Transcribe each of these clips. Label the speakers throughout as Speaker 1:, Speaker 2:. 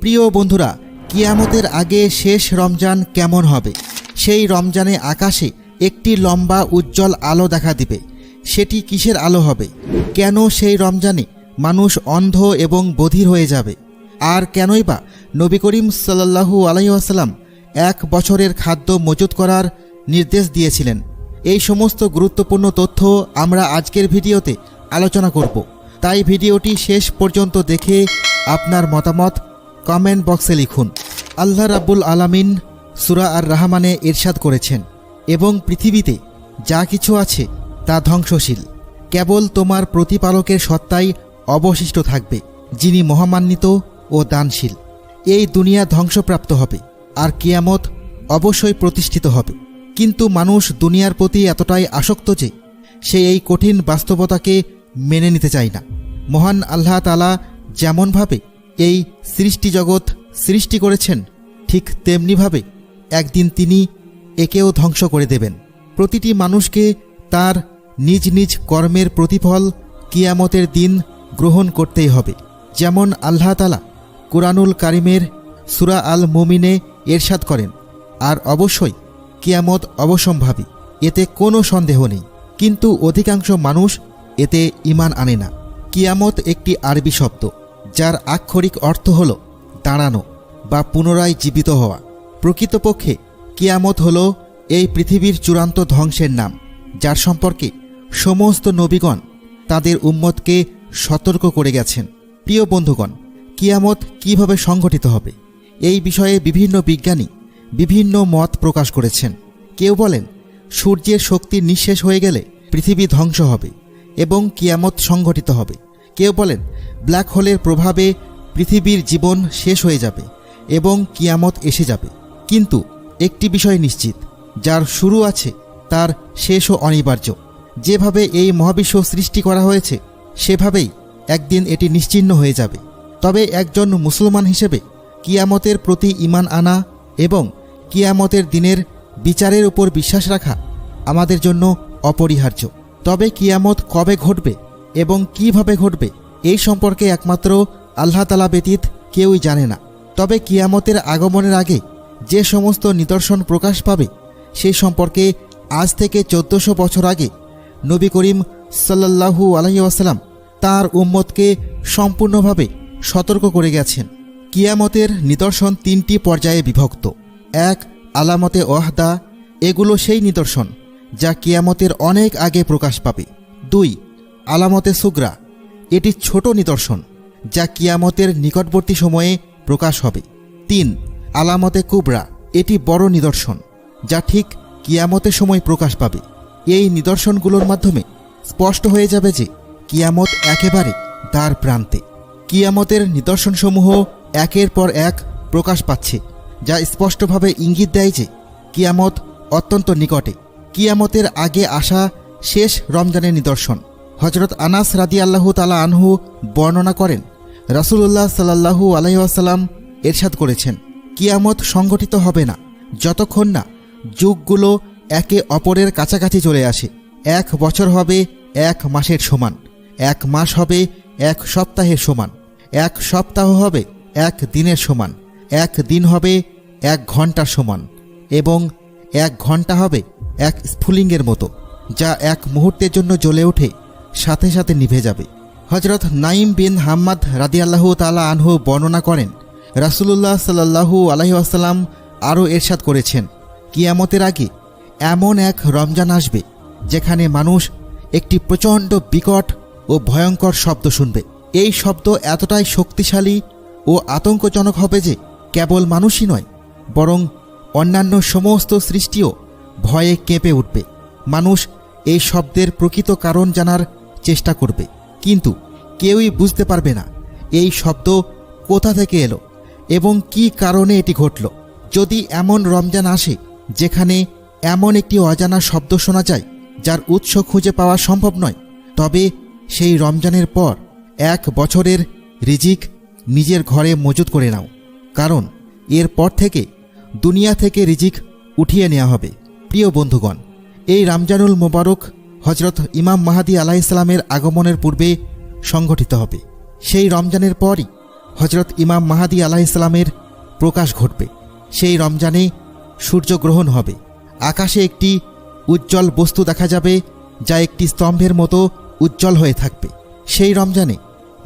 Speaker 1: প্রিয় বন্ধুরা, কিয়ামতের আগে শেষ রমজান কেমন হবে? সেই রমজানে আকাশে একটি লম্বা উজ্জ্বল আলো দেখা দিবে। সেটি কিসের আলো হবে? কেন সেই রমজানে মানুষ অন্ধ এবং বধির হয়ে যাবে? আর কেনই বা নবী করিম সাল্লাহু আলাইসাল্লাম এক বছরের খাদ্য মজুত করার নির্দেশ দিয়েছিলেন? এই সমস্ত গুরুত্বপূর্ণ তথ্য আমরা আজকের ভিডিওতে আলোচনা করব। তাই ভিডিওটি শেষ পর্যন্ত দেখে আপনার মতামত কমেন্ট বক্সে লিখুন, আল্লাহ রাব্বুল আলামিন সুরা আর রাহমানে ইরশাদ করেছেন এবং পৃথিবীতে যা কিছু আছে তা ধ্বংসশীল। কেবল তোমার প্রতিপালকের সত্তাই অবশিষ্ট থাকবে, যিনি মহামান্বিত ও দানশীল। এই দুনিয়া ধ্বংসপ্রাপ্ত হবে, আর কিয়ামত অবশ্যই প্রতিষ্ঠিত হবে। কিন্তু মানুষ দুনিয়ার প্রতি এতটাই আসক্ত যে, সে এই কঠিন বাস্তবতাকে মেনে নিতে চায় না। মহান আল্লাহ তালা যেমনভাবে এই সৃষ্টি জগৎ সৃষ্টি করেছেন ঠিক তেমনিভাবে একদিন তিনি একেও ধ্বংস করে দেবেন। প্রতিটি মানুষকে তার নিজ নিজ কর্মের প্রতিফল কিয়ামতের দিন গ্রহণ করতেই হবে। যেমন আল্লাহ তালা কুরআনুল কারিমের সুরা আল মুমিনে এরশাদ করেন, আর অবশ্যই কিয়ামত অবসম্ভাবী এতে কোনো সন্দেহ নেই। কিন্তু অধিকাংশ মানুষ এতে ইমান আনে না। কিয়ামত একটি আরবি শব্দ। যার আক্ষরিক অর্থ হল দাঁড়ানো বা পুনরায় জীবিত হওয়া। প্রকৃতপক্ষে কিয়ামত হল এই পৃথিবীর চূড়ান্ত ধ্বংসের নাম, যার সম্পর্কে সমস্ত নবীগণ তাদের উম্মতকে সতর্ক করে গেছেন। প্রিয় বন্ধুগণ, কিয়ামত কীভাবে সংঘটিত হবে? এই বিষয়ে বিভিন্ন বিজ্ঞানী বিভিন্ন মত প্রকাশ করেছেন। কেউ বলেন, সূর্যের শক্তি নিঃশেষ হয়ে গেলে পৃথিবী ধ্বংস হবে এবং কিয়ামত সংঘটিত হবে। কেউ বলেন, ব্ল্যাক হোলের প্রভাবে পৃথিবীর জীবন শেষ হয়ে যাবে এবং কিয়ামত এসে যাবে। কিন্তু একটি বিষয় নিশ্চিত, যার শুরু আছে, তার শেষও অনিবার্য। যেভাবে এই মহাবিশ্ব সৃষ্টি করা হয়েছে, সেভাবেই একদিন এটি নিশ্চিহ্ন হয়ে যাবে। তবে একজন মুসলমান হিসেবে কিয়ামতের প্রতি ইমান আনা এবং কিয়ামতের দিনের বিচারের উপর বিশ্বাস রাখা আমাদের জন্য অপরিহার্য। তবে কিয়ামত কবে ঘটবে এবং কীভাবে ঘটবে, এই সম্পর্কে একমাত্র আল্লাহ তালা ব্যতীত কেউই জানে না। তবে কিয়ামতের আগমনের আগে যে সমস্ত নিদর্শন প্রকাশ পাবে, সেই সম্পর্কে আজ থেকে চোদ্দশো বছর আগে নবী করিম সাল্লাহু আলহিউসালাম তার উম্মতকে সম্পূর্ণভাবে সতর্ক করে গেছেন। কিয়ামতের নিদর্শন তিনটি পর্যায়ে বিভক্ত। এক, আলামতে ওয়াহদা, এগুলো সেই নিদর্শন যা কিয়ামতের অনেক আগে প্রকাশ পাবে। দুই আলামতে সুগ্রা, এটি ছোট নিদর্শন, যা কিয়ামতের নিকটবর্তী সময়ে প্রকাশ হবে। তিন, আলামতে কুবরা, এটি বড় নিদর্শন, যা ঠিক কিয়ামতের সময় প্রকাশ পাবে। এই নিদর্শনগুলোর মাধ্যমে স্পষ্ট হয়ে যাবে যে কিয়ামত একেবারে দ্বার প্রান্তে। কিয়ামতের নিদর্শনসমূহ একের পর এক প্রকাশ পাচ্ছে, যা স্পষ্টভাবে ইঙ্গিত দেয় যে কিয়ামত অত্যন্ত নিকটে। কিয়ামতের আগে আসা শেষ রমজানের নিদর্শন। হজরত আনাস রাদি আল্লাহু তালা আনহু বর্ণনা করেন, রাসুলুল্লাহ সাল্লাহু আলহিহাসাল্লাম এরশাদ করেছেন, কিয়ামত সংগঠিত হবে না, যতক্ষণ না যুগগুলো একে অপরের কাছাকাছি চলে আসে। এক বছর হবে এক মাসের সমান, এক মাস হবে এক সপ্তাহের সমান, এক সপ্তাহ হবে এক দিনের সমান, এক দিন হবে এক ঘণ্টার সমান এবং এক ঘণ্টা হবে এক স্ফুলিঙ্গের মতো, যা এক মুহূর্তের জন্য জ্বলে ওঠে সাথে সাথে নিভে যাবে। হজরত নাইম বিন হাম্মাদ রাদিয়াল্লাহ তালা আনহু বর্ণনা করেন, রাসুলুল্লাহ সাল্লাহু আলহি আরও এরশাদ করেছেন, কিয়ামতের আগে এমন এক রমজান আসবে যেখানে মানুষ একটি প্রচণ্ড বিকট ও ভয়ঙ্কর শব্দ শুনবে। এই শব্দ এতটাই শক্তিশালী ও আতঙ্কজনক হবে যে কেবল মানুষই নয়, বরং অন্যান্য সমস্ত সৃষ্টিও ভয়ে কেঁপে উঠবে। মানুষ এই শব্দের প্রকৃত কারণ জানার চেষ্টা করবে। কিন্তু কেউই বুঝতে পারবে না এই শব্দ কোথা থেকে এলো এবং কি কারণে এটি ঘটল। যদি এমন রমজান আসে, যেখানে এমন একটি অজানা শব্দ শোনা যায়, যার উৎস খুঁজে পাওয়া সম্ভব নয়, তবে সেই রমজানের পর এক বছরের রিজিক নিজের ঘরে মজুত করে নাও। কারণ এরপর থেকে দুনিয়া থেকে রিজিক উঠিয়ে নেওয়া হবে। প্রিয় বন্ধুগণ, এই রমজানুল মোবারক হজরত ইমাম মাহাদি আলাহ ইসলামের আগমনের পূর্বে সংঘটিত হবে। সেই রমজানের পরই হজরত ইমাম মাহাদি আলাহ ইসলামের প্রকাশ ঘটবে। সেই রমজানে সূর্যগ্রহণ হবে। আকাশে একটি উজ্জ্বল বস্তু দেখা যাবে, যা একটি স্তম্ভের মতো উজ্জ্বল হয়ে থাকবে। সেই রমজানে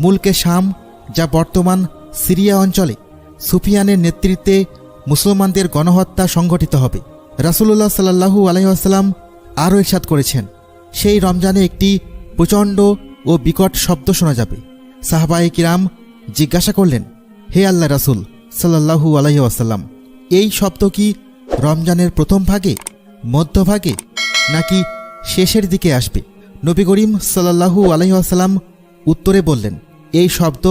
Speaker 1: মুলকে শাম, যা বর্তমান সিরিয়া অঞ্চলে সুফিয়ানের নেতৃত্বে মুসলমানদের গণহত্যা সংঘটিত হবে। রাসুলুল্লাহ সাল্লাহু আলহিহাস্লাম আরও ইরশাদ করেছেন সেই রমজানে একটি প্রচণ্ড ও বিকট শব্দ শোনা যাবে। সাহাবায়ে কিরাম জিজ্ঞাসা করলেন, হে আল্লাহ রাসুল সাল্লাহু আলহি আসাল্লাম এই শব্দ কি রমজানের প্রথম ভাগে মধ্যভাগে নাকি শেষের দিকে আসবে? নবী করিম সাল্লাহু আলহি আসাল্লাম উত্তরে বললেন, এই শব্দ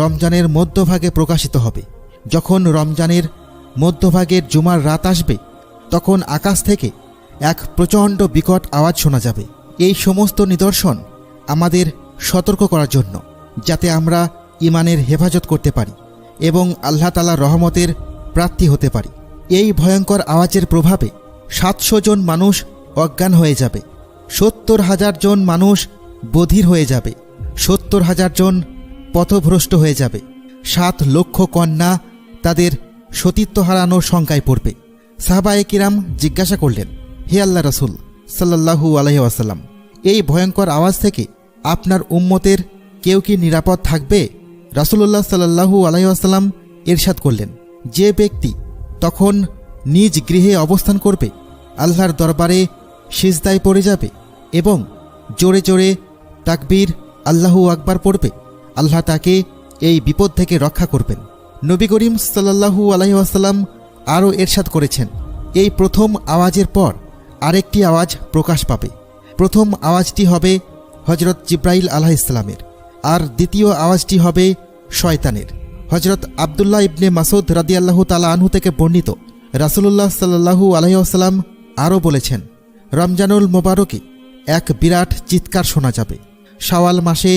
Speaker 1: রমজানের মধ্যভাগে প্রকাশিত হবে। যখন রমজানের মধ্যভাগের জুমার রাত আসবে, তখন আকাশ থেকে এক প্রচণ্ড বিকট আওয়াজ শোনা যাবে। এই সমস্ত নিদর্শন আমাদের সতর্ক করার জন্য, যাতে আমরা ইমানের হেফাজত করতে পারি এবং আল্লাহ তালা রহমতের প্রাপ্তি হতে পারি। এই ভয়ঙ্কর আওয়াজের প্রভাবে সাতশো জন মানুষ অজ্ঞান হয়ে যাবে, সত্তর হাজার জন মানুষ বধির হয়ে যাবে, সত্তর হাজার জন পথভ্রষ্ট হয়ে যাবে, সাত লক্ষ কন্যা তাদের সতীত্ব হারানোর শঙ্কায় পড়বে। সাহবায়ে কিরাম জিজ্ঞাসা করলেন হে আল্লাহ রাসুল সাল্লাহু আলহি আসাল্লাম এই ভয়ঙ্কর আওয়াজ থেকে আপনার উম্মতের কেউ কি নিরাপদ থাকবে? রাসুলুল্লাহ সাল্লাহু আলহি আসাল্লাম এরশাদ করলেন, যে ব্যক্তি তখন নিজ গৃহে অবস্থান করবে, আল্লাহর দরবারে সিজদায় পড়ে যাবে এবং জোরে জোরে তাকবীর আল্লাহু আকবার পড়বে, আল্লাহ তাকে এই বিপদ থেকে রক্ষা করবেন। নবী করিম সাল্লাহু আলহি আসাল্লাম আরও এরশাদ করেছেন, এই প্রথম আওয়াজের পর আরেকটি আওয়াজ প্রকাশ পাবে। প্রথম আওয়াজটি হবে হজরত জিব্রাইল আলাহ ইসলামের আর দ্বিতীয় আওয়াজটি হবে শয়তানের। হজরত আবদুল্লাহ ইবনে মাসুদ রাদিয়াল্লাহু তালা আনহু থেকে বর্ণিত রাসুলুল্লাহ সাল্লাহু আলহিউসালাম আরও বলেছেন, রমজানুল মোবারকে এক বিরাট চিৎকার শোনা যাবে। শাওয়াল মাসে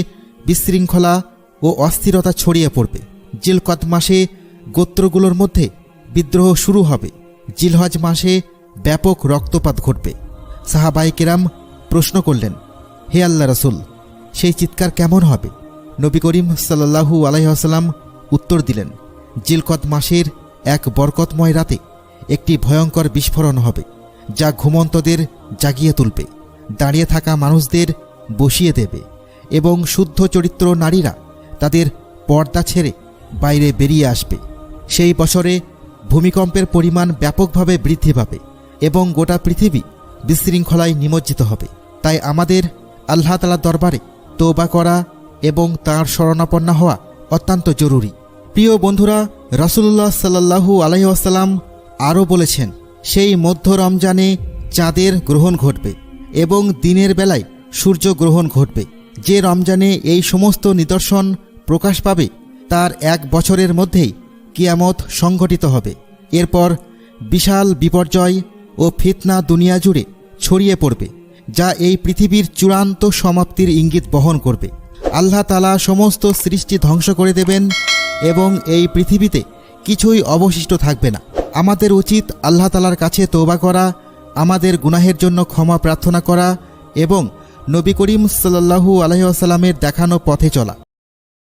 Speaker 1: বিশৃঙ্খলা ও অস্থিরতা ছড়িয়ে পড়বে। জিলকত মাসে গোত্রগুলোর মধ্যে বিদ্রোহ শুরু হবে। জিলহজ মাসে ব্যাপক রক্তপাত ঘটবে। সাহাবাই কেরাম প্রশ্ন করলেন, হে আল্লাহ রসুল, সেই চিৎকার কেমন হবে? নবী করিম সাল্লাহু আলাইসাল্লাম উত্তর দিলেন, জিলকত মাসের এক বরকতময় রাতে একটি ভয়ঙ্কর বিস্ফোরণ হবে, যা ঘুমন্তদের জাগিয়ে তুলবে, দাঁড়িয়ে থাকা মানুষদের বসিয়ে দেবে এবং শুদ্ধ চরিত্র নারীরা তাদের পর্দা ছেড়ে বাইরে বেরিয়ে আসবে। সেই বছরে ভূমিকম্পের পরিমাণ ব্যাপকভাবে বৃদ্ধি পাবে। এবং গোটা পৃথিবী বিশৃঙ্খলায় নিমজ্জিত হবে। তাই আমাদের আল্লাহ তালা দরবারে তৌবা করা এবং তাঁর শরণাপন্ন হওয়া অত্যন্ত জরুরি। প্রিয় বন্ধুরা রাসুল্লাহ সাল্লাহু আলহিহাসাল্লাম আরও বলেছেন, সেই মধ্য রমজানে চাঁদের গ্রহণ ঘটবে এবং দিনের বেলায় সূর্য গ্রহণ ঘটবে। যে রমজানে এই সমস্ত নিদর্শন প্রকাশ পাবে, তার এক বছরের মধ্যেই কিয়ামত সংঘটিত হবে। এরপর বিশাল বিপর্যয় ও ফিতনা দুনিয়া জুড়ে ছড়িয়ে পড়বে, যা এই পৃথিবীর চূড়ান্ত সমাপ্তির ইঙ্গিত বহন করবে। আল্লাহ তালা সমস্ত সৃষ্টি ধ্বংস করে দেবেন এবং এই পৃথিবীতে কিছুই অবশিষ্ট থাকবে না। আমাদের উচিত আল্লাহ তালার কাছে তৌবা করা, আমাদের গুনাহের জন্য ক্ষমা প্রার্থনা করা এবং নবী করিম সাল্লাহু আলহিহাসাল্লামের দেখানো পথে চলা।